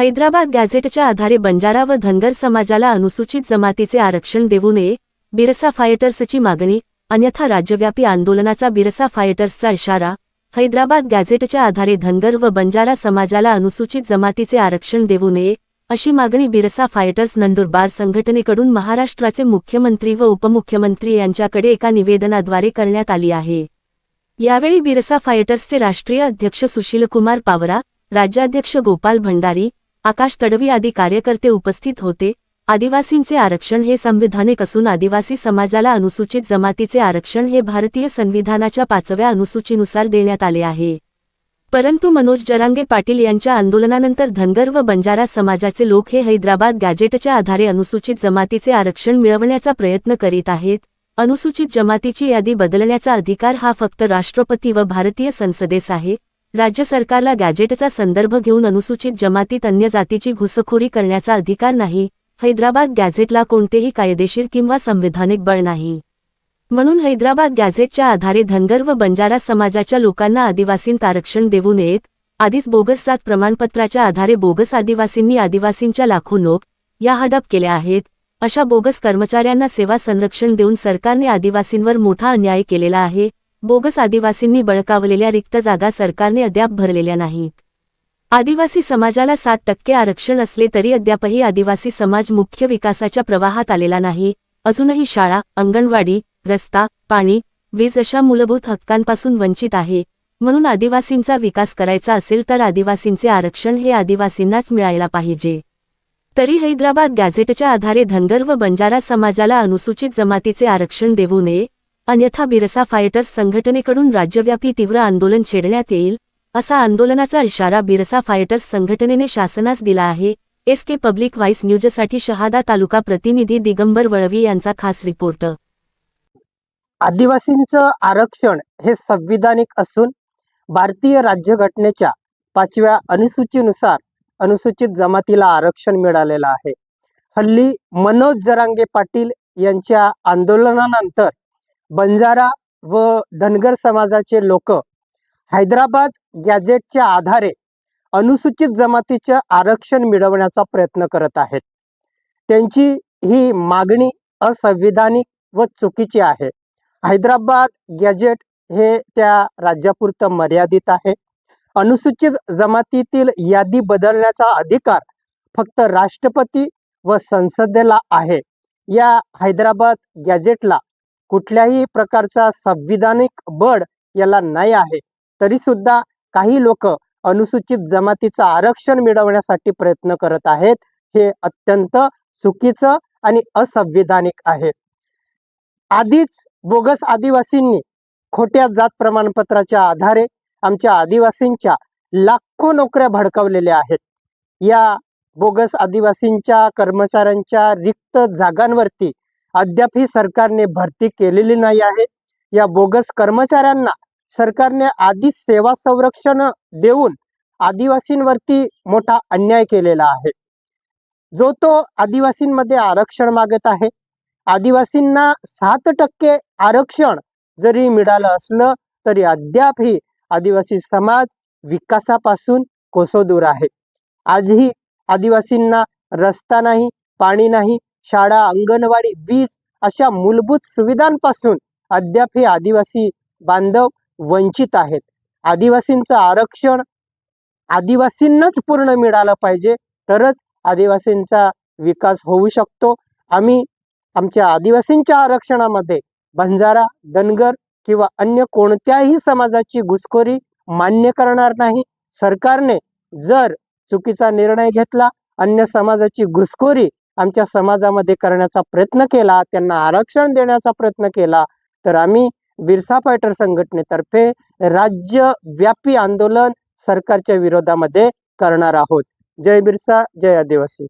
हैदराबाद गॅझेटच्या आधारे बंजारा व धनगर समाजाला अनुसूचित जमातीचे आरक्षण देऊ नये बिरसा फायटर्सची मागणी अन्यथा राज्यव्यापी आंदोलनाचा बिरसा फायटर्सचा इशारा हैदराबाद गॅझेटच्या आधारे धनगर व बंजारा समाजाला अनुसूचित जमातीचे आरक्षण देऊ नये अशी मागणी बिरसा फायटर्स नंदुरबार संघटनेकडून महाराष्ट्राचे मुख्यमंत्री व उपमुख्यमंत्री यांच्याकडे एका निवेदनाद्वारे करण्यात आली आहे. यावेळी बिरसा फायटर्सचे राष्ट्रीय अध्यक्ष सुशीलकुमार पावरा राज्याध्यक्ष गोपाल भंडारी आकाश तडवी आदी कार्यकर्ते उपस्थित होते. आदिवासींचे आरक्षण हे संविधानिक असून आदिवासी समाजाला अनुसूचित जमातीचे आरक्षण हे भारतीय संविधानाच्या पाचव्या अनुसूचीनुसार देण्यात आले आहे. परंतु मनोज जरांगे पाटील यांच्या आंदोलनानंतर धनगर व बंजारा समाजाचे लोक हे हैदराबाद गॅजेटच्या आधारे अनुसूचित जमातीचे आरक्षण मिळवण्याचा प्रयत्न करीत आहेत. अनुसूचित जमातीची यादी बदलण्याचा अधिकार हा फक्त राष्ट्रपती व भारतीय संसदेस आहे. राज्य सरकारला गॅजेटचा संदर्भ घेऊन अनुसूचित जमातीत अन्य जातीची घुसखोरी करण्याचा अधिकार नाही हैदराबाद गॅझेटला कोणतेही कायदेशीर किंवा संविधानिक बळ नाही. म्हणून हैदराबाद गॅझेटच्या आधारे धनगर व बंजारा समाजाच्या लोकांना आदिवासींत आरक्षण देऊ नयेत आधीच बोगस जात प्रमाणपत्राच्या आधारे बोगस आदिवासींनी आदिवासींच्या लाखो लोक या हडप केल्या आहेत अशा बोगस कर्मचाऱ्यांना सेवा संरक्षण देऊन सरकारने आदिवासींवर मोठा अन्याय केलेला आहे बोगस आदिवासींनी बळकावलेल्या रिक्त जागा सरकारने अद्याप भरलेल्या नाहीत. आदिवासी समाजाला सात टक्के आरक्षण असले तरी अद्यापही आदिवासी समाज मुख्य विकासाच्या प्रवाहात आलेला नाही. अजूनही शाळा अंगणवाडी रस्ता पाणी वीज अशा मूलभूत हक्कांपासून वंचित आहे. म्हणून आदिवासींचा विकास करायचा असेल तर आदिवासींचे आरक्षण हे आदिवासींनाच मिळायला पाहिजे. तरी हैदराबाद गॅझेटच्या आधारे धनगर व बंजारा समाजाला अनुसूचित जमातीचे आरक्षण देऊ नये अन्यथा बिरसा फायटर्स संघटनेकडून राज्यव्यापी तीव्र आंदोलन छेडण्यात येईल असा आंदोलनाचा इशारा बिरसा फायटर्स संघटनेने शासनास दिला आहे एस के पब्लिक व्हाईस न्यूजसाठी शहादा तालुका प्रतिनिधी दिगंबर वळवी यांचा खास रिपोर्ट. आदिवासींचं आरक्षण हे संविधानिक असून भारतीय राज्यघटनेच्या पाचव्या अनुसूचीनुसार अनुसूचित जमातीला आरक्षण मिळालेलं आहे. हल्ली मनोज जरांगे पाटील यांच्या आंदोलनानंतर बंजारा व धनगर समाजाचे लोक हैदराबाद गॅजेटच्या आधारे अनुसूचित जमातीचे आरक्षण मिळवण्याचा प्रयत्न करत आहेत. त्यांची ही मागणी असंविधानिक व चुकीची आहे. हैदराबाद गॅजेट हे त्या राज्यापुरतं मर्यादित आहे. अनुसूचित जमातीतील यादी बदलण्याचा अधिकार फक्त राष्ट्रपती व संसदेला आहे. या हैदराबाद गॅजेटला कुठल्याही प्रकारचा संविधानिक बळ याला नाही आहे. तरी सुद्धा काही लोक अनुसूचित जमातीचं आरक्षण मिळवण्यासाठी प्रयत्न करत आहेत. हे अत्यंत चुकीचं आणि असंविधानिक आहे. आधीच बोगस आदिवासींनी खोट्या जात प्रमाणपत्राच्या आधारे आमच्या आदिवासींच्या लाखो नोकऱ्या भडकावलेल्या आहेत. या बोगस आदिवासींच्या कर्मचाऱ्यांच्या रिक्त जागांवरती अद्याप ही सरकारने भरती केलेली नाही आहे. या बोगस कर्मचाऱ्यांना सरकारने आधीच सेवा संरक्षण देऊन आदिवासींवरती मोठा अन्याय केलेला आहे. जो तो आदिवासींमध्ये आरक्षण मागत आहे. आदिवासींना सात टक्के आरक्षण जरी मिळालं असलं तरी अद्यापही आदिवासी समाज विकासापासून कोसोदूर आहे. आजही आदिवासींना रस्ता नाही पाणी नाही शाळा अंगणवाडी वीज अशा मूलभूत सुविधांपासून अद्याप हे आदिवासी बांधव वंचित आहेत. आदिवासींचं आरक्षण आदिवासींनाच पूर्ण मिळालं पाहिजे तरच आदिवासींचा विकास होऊ शकतो. आम्ही आमच्या आदिवासींच्या आरक्षणामध्ये बंजारा धनगर किंवा अन्य कोणत्याही समाजाची घुसखोरी मान्य करणार नाही. सरकारने जर चुकीचा निर्णय घेतला अन्य समाजाची घुसखोरी आमच्या समाजामध्ये करण्याचा प्रयत्न केला त्यांना आरक्षण देण्याचा प्रयत्न केला तर आम्ही बिरसा फायटर संघटनेतर्फे राज्यव्यापी आंदोलन सरकारच्या विरोधामध्ये करणार आहोत. जय बिरसा जय आदिवासी.